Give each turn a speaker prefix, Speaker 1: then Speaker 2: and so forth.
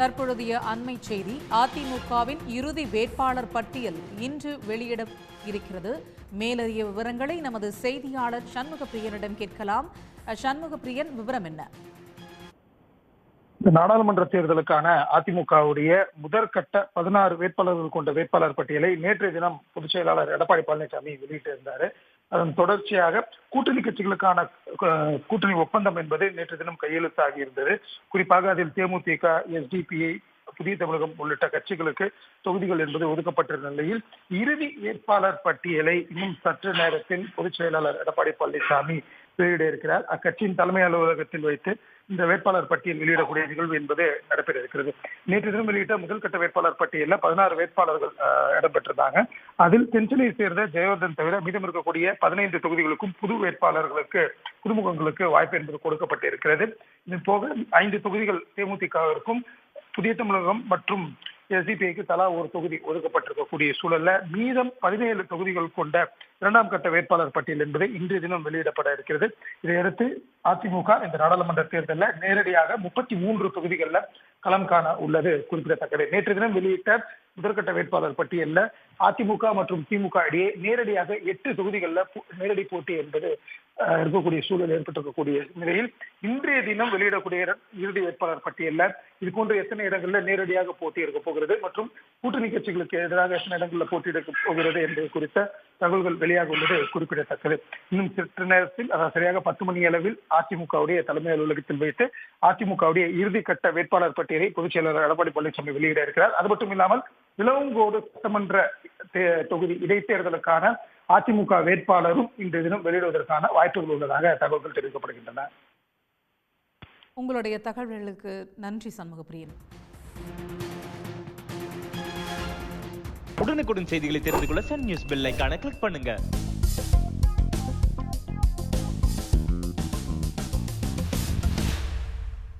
Speaker 1: தற்பொழுதைய அண்மை செய்தி அதிமுகவின் இறுதி வேட்பாளர் பட்டியல் இன்று வெளியிட இருக்கிறது மேலதிக விவரங்களை நமது செய்தியாளர் சண்முகப்பிரியனிடம் கேட்கலாம். சண்முகப்பிரியன் விவரம் என்ன?
Speaker 2: இந்த நாடாளுமன்ற தேர்தலுக்கான அதிமுகவுடைய முதற்கட்ட பதினாறு வேட்பாளர்கள் கொண்ட வேட்பாளர் பட்டியலை நேற்றைய தினம் பொதுச் செயலாளர் எடப்பாடி பழனிசாமி வெளியிட்டிருந்தாரு. அதன் தொடர்ச்சியாக கூட்டணி கட்சிகளுக்கான கூட்டணி ஒப்பந்தம் என்பது நேற்று தினம் கையெழுத்தாகி இருந்தது. குறிப்பாக அதில் தேமுதிக எஸ்டிபிஐ புதிய தமிழகம் உள்ளிட்ட கட்சிகளுக்கு தொகுதிகள் என்பது ஒதுக்கப்பட்டிருந்த நிலையில் இறுதி வேட்பாளர் பட்டியலை இன்னும் சற்று நேரத்தில் பொதுச் செயலாளர் எடப்பாடி பழனிசாமி வெளியிட இருக்கிறார். அக்கட்சியின் தலைமை அலுவலகத்தில் வைத்து இந்த வேட்பாளர் பட்டியல் வெளியிடக்கூடிய நிகழ்வு என்பது நடைபெற இருக்கிறது. நேற்று தினம் வெளியிட்ட முதல் கட்ட வேட்பாளர் பட்டியலில் பதினாறு வேட்பாளர்கள் இடம்பெற்றிருந்தாங்க. அதில் தென்சென்னையை சேர்ந்த ஜெயவர்தன் தவிர மீதம் இருக்கக்கூடிய பதினைந்து தொகுதிகளுக்கும் புது வேட்பாளர்களுக்கு புதுமுகங்களுக்கு வாய்ப்பு என்பது கொடுக்கப்பட்டு இருக்கிறது இது போக ஐந்து தொகுதிகள் தேமுதிகவிற்கும் புதிய தமிழகம் மற்றும் எஸ்டிபிஐக்கு தலா ஒரு தொகுதி ஒதுக்கப்பட்டிருக்கக்கூடிய சூழல்ல மீதம் பதினேழு தொகுதிகள் கொண்ட இரண்டாம் கட்ட வேட்பாளர் பட்டியல் என்பது இன்றைய தினம் வெளியிடப்பட இருக்கிறது. இதையடுத்து அதிமுக இந்த நாடாளுமன்ற தேர்தலில் நேரடியாக முப்பத்தி மூன்று தொகுதிகளில் களம் காண உள்ளது குறிப்பிடத்தக்கது. நேற்று தினம் வெளியிட்ட முதற்கட்ட வேட்பாளர் பட்டியலில் அதிமுக மற்றும் திமுக இடையே நேரடியாக எட்டு தொகுதிகளில் நேரடி போட்டி என்பது இருக்கக்கூடிய சூழல் ஏற்பட்டிருக்கக்கூடிய நிலையில் இன்றைய தினம் வெளியிடக்கூடிய இறுதி வேட்பாளர் பட்டியலில் இது போன்ற எத்தனை இடங்களில் நேரடியாக போட்டி இருக்க போகிறது மற்றும் கூட்டணி கட்சிகளுக்கு எதிராக எத்தனை இடங்களில் போட்டி போகிறது என்பது குறித்த தகவல்கள் வெளியாக உள்ளது குறிப்பிடத்தக்கது. இன்னும் சிற்று நேரத்தில் அதாவது சரியாக பத்து மணி அளவில் அதிமுகவுடைய தலைமை அலுவலகத்தில் வைத்து அதிமுகவுடைய இறுதி கட்ட வேட்பாளர் பட்டியலை பொதுச் செயலாளர் எடப்பாடி பழனிசாமி வெளியிட இருக்கிறார். அது மட்டும் இல்லாமல் விலவங்கோடு சட்டமன்ற தே- தொகுதி இடைத்தேர்தலுக்கான அதிமுக வேட்பாளரும் இன்றைய தினம் வெளியிடுவதற்கான வாய்ப்புகள் உள்ளதாக தகவல்கள் தெரிவிக்கப்படுகின்றன.
Speaker 1: உங்களுடைய தகவல்களுக்கு நன்றி சண்முகப்பிரியன்.
Speaker 3: உடனுக்குடன் செய்திகளை தெரிந்து கொள்ள சன் நியூஸ் பெல் ஐகானை கிளிக் பண்ணுங்க.